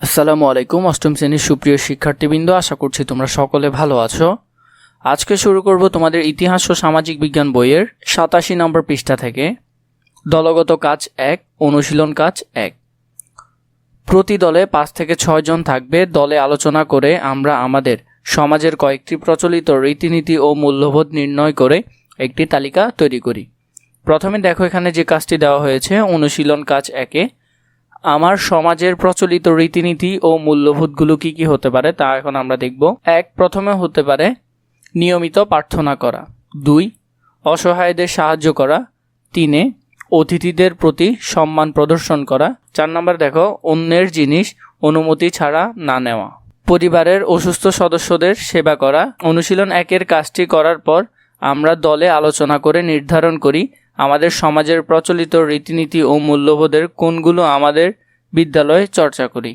আসসালামু আলাইকুম, অষ্টম শ্রেণির সুপ্রিয় শিক্ষার্থীবৃন্দ, আশা করছি তোমরা সকলে ভালো আছো। আজকে শুরু করব তোমাদের ইতিহাস ও সামাজিক বিজ্ঞান বইয়ের সাতাশি নম্বর পৃষ্ঠা থেকে। দলগত কাজ এক, অনুশীলন কাজ এক। প্রতি দলে পাঁচ থেকে ছয় জন থাকবে, দলে আলোচনা করে আমরা আমাদের সমাজের কয়েকটি প্রচলিত রীতিনীতি ও মূল্যবোধ নির্ণয় করে একটি তালিকা তৈরি করি। প্রথমে দেখো এখানে যে কাজটি দেওয়া হয়েছে, অনুশীলন কাজ একে আমার সমাজের প্রচলিত রীতিনীতি ও মূল্যবোধগুলো কি কি হতে পারে তা এখন আমরা দেখব। এক, প্রথমে হতে পারে নিয়মিত প্রার্থনা করা। দুই, অসহায়দের সাহায্য করা। তিনে, অতিথিদের প্রতি সম্মান প্রদর্শন করা। চার নম্বর, দেখো, অন্যের জিনিস অনুমতি ছাড়া না নেওয়া। পরিবারের অসুস্থ সদস্যদের সেবা করা। অনুশীলন একের কাজটি করার পর আমরা দলে আলোচনা করে নির্ধারণ করি আমাদের সমাজের প্রচলিত রীতিনীতি ও মূল্যবোধের কোনগুলো আমাদের বিদ্যালয়ে চর্চা করি।